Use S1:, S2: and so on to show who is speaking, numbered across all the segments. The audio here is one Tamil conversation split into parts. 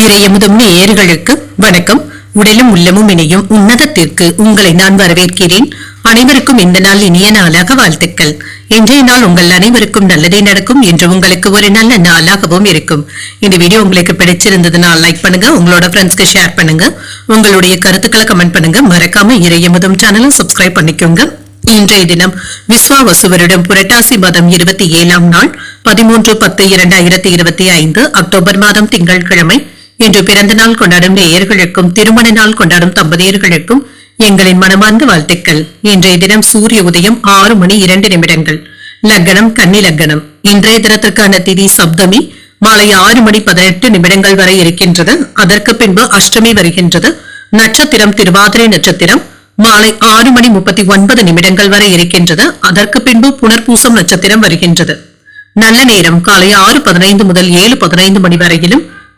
S1: இறையமுதும் நேயர்களுக்கு வணக்கம். உடலும் உள்ளமும் இணையும் உன்னதத்திற்கு உங்களை நான் வரவேற்கிறேன். அனைவருக்கும் இந்த நாள் இனிய நாளாக வாழ்த்துக்கள். இன்றைய நாள் உங்கள் அனைவருக்கும் நல்லதே நடக்கும் என்று உங்களுக்கு ஒரு நல்ல நாளாகவும் இருக்கும். இந்த வீடியோ உங்களுக்கு பிடிச்சிருந்ததுன்னா லைக் பண்ணுங்க உங்களோட ஃப்ரெண்ட்ஸ்க்கு ஷேர் பண்ணுங்க. உங்களுடைய கருத்துக்களை கமெண்ட் பண்ணுங்க. மறக்காம இறையமுதும் சேனலும் சப்ஸ்கிரைப் பண்ணிக்கோங்க. இன்றைய தினம் விஸ்வாவசு வருடம் புரட்டாசி மாதம் இருபத்தி ஏழாம் நாள் பதிமூன்று பத்து இரண்டாயிரத்தி இருபத்தி ஐந்து அக்டோபர் மாதம் திங்கட்கிழமை இன்று பிறந்த நாள் கொண்டாடும் நேயர்களுக்கும் திருமண நாள் கொண்டாடும் தம்பதியர்களுக்கும் எங்களின் மனமார்ந்த வாழ்த்துக்கள். இன்றைய தினம் சூரிய உதயம் ஆறு மணி இரண்டு நிமிடங்கள். லக்னம் கன்னி லக்னம். இன்றைய தினத்திற்கான திதி சப்தமி மாலை ஆறு மணி பதினெட்டு நிமிடங்கள் வரை இருக்கின்றது. அதற்கு பின்பு அஷ்டமி வருகின்றது. நட்சத்திரம் திருவாதிரை நட்சத்திரம் மாலை ஆறு மணி முப்பத்தி ஒன்பது நிமிடங்கள் வரை இருக்கின்றது. அதற்கு பின்பு புனர்பூசம் நட்சத்திரம் வருகின்றது. நல்ல நேரம் காலை ஆறு பதினைந்து முதல் ஏழு பதினைந்து மணி வரையிலும்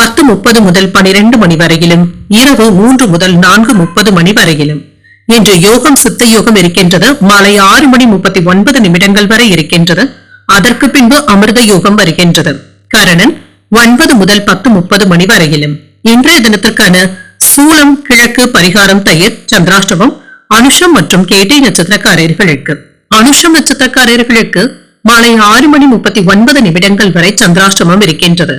S1: பத்து முப்பது முதல் பனிரெண்டு மணி வரையிலும் இரவு மூன்று முதல் நான்கு முப்பது மணி வரையிலும். இன்று யோகம் சித்த யோகம் இருக்கின்றது. மாலை ஆறு மணி முப்பத்தி ஒன்பது நிமிடங்கள் வரை இருக்கின்றது. அதற்கு பின்பு அமிர்த யோகம் வருகின்றது. கரணன் ஒன்பது முதல் பத்து முப்பது மணி வரையிலும். இன்றைய தினத்திற்கான சூலம் கிழக்கு பரிகாரம் தயிர் சந்திராஷ்டமம் அனுஷம் மற்றும் கேட்டை நட்சத்திரக்காரர்களுக்கு. அனுஷம் நட்சத்திரக்காரர்களுக்கு மாலை ஆறு மணி முப்பத்தி ஒன்பது நிமிடங்கள் வரை சந்திராஷ்டமம் இருக்கின்றது.